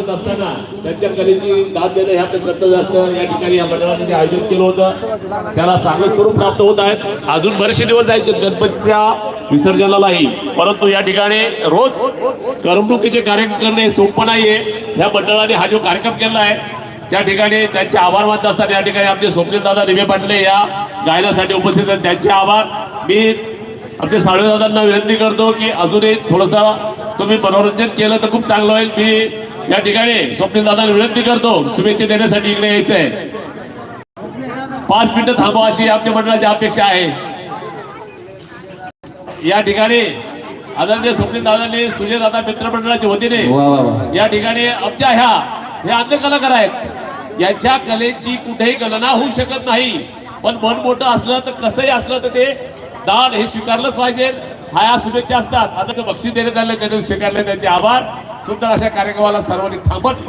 असताना त्यांच्या कलेची दाद देणं ह्या कर्तव्य असतं. या ठिकाणी या मंडळाने आयोजन केलं होतं. त्याला चांगलं स्वरूप प्राप्त होत आहेत अजून बरेचसे दिवस जायचे गणपतीच्या विसर्जनालाही. परंतु या ठिकाणी रोज करमणुकीचे कार्यक्रम करणे सोपं नाहीये. ह्या मंडळाने हा जो कार्यक्रम केला आहे त्या ठिकाणी त्यांचे आभार मानत असतात या ठिकाणी आमचे स्वप्नील दादा दिवे पाटले या गायनासाठी उपस्थित आहेत. त्यांचे आभार. मी आमच्या साळवे दादांना विनंती करतो की अजूनही थोडंसं तुम्ही मनोरंजन केलं तर खूप चांगलं होईल. मी या ठिकाणी स्वप्नील दादांना विनंती करतो शुभेच्छा देण्यासाठी इकडे यायचं आहे पाच मिनिटं थांबवा अशी आमच्या मंडळाची अपेक्षा आहे. या ठिकाणी आदरणीय स्वप्नील दादांनी सुजय दादा मित्र मंडळाच्या वतीने या ठिकाणी आमच्या ह्या हे अन्य कलाकार आहेत. यांच्या कलेची कुठेही गणना होऊ शकत नाही. पण मन मोठं असलं तर कसंही असलं तर ते दान हे स्वीकारलंच पाहिजे. हा या शुभेच्छा असतात. आता बक्षीस देण्यात आले त्यांनी स्वीकारले त्यांचे आभार. सुंदर अशा कार्यक्रमाला सर्वांनी थांबत.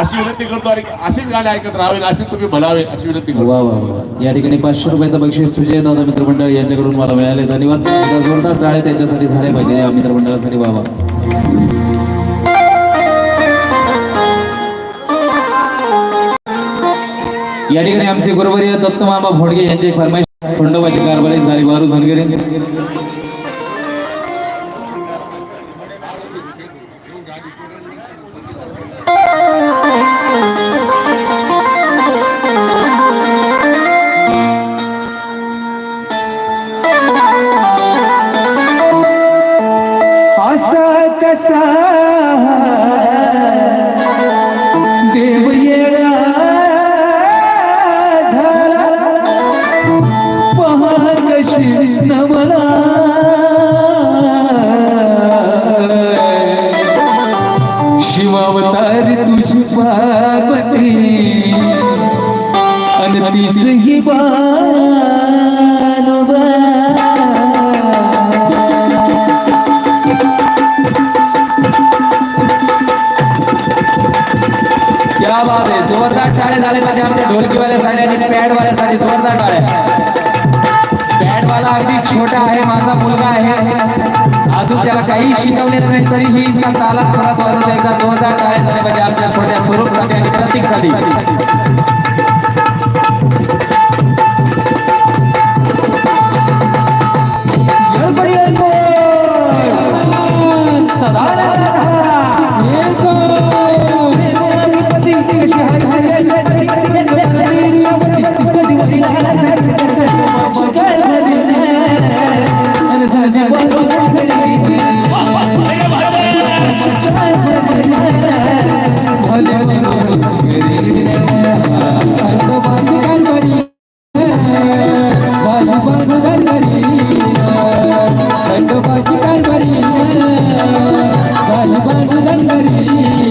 अशी विनंती करतो आणि अशीच गाणी ऐकत राहावे अशीच तुम्ही म्हणावे अशी विनंती करतो. वा वा या ठिकाणी पाचशे रुपयाचं बक्षीस सुजय दादा मित्रमंडळ यांच्याकडून मला मिळाले. धन्यवाद. जोरदार टाळे त्यांच्यासाठी झाले पाहिजे या मित्रमंडळासाठी. वा वा. या ठिकाणी आमचे गुरुवर्य दत्तमामा फोडगे यांची फरमाईश खंडोबाची कारभारी झाली. बारू धनगरे. असा देव येडा झाला पहा नमला. शिवावतार तुझी पार्वती. अन तीच ही क्या बात आहे जोरदार टाळे झाले पाहिजे आमच्या ढोलकीवाल्यासाठी आणि पॅडवाल्यासाठी जोरदार टाळे. पॅडवाला अगदी छोटा आहे माझा मुलगा आहे. अजून त्याला काही शिकवलेलं नाही तरीही इतका तालात परत वाजत एकदा जोरदार टाळे झाले पाहिजे आमच्या छोट्या स्वरूपसाठी आणि प्रतीकसाठी.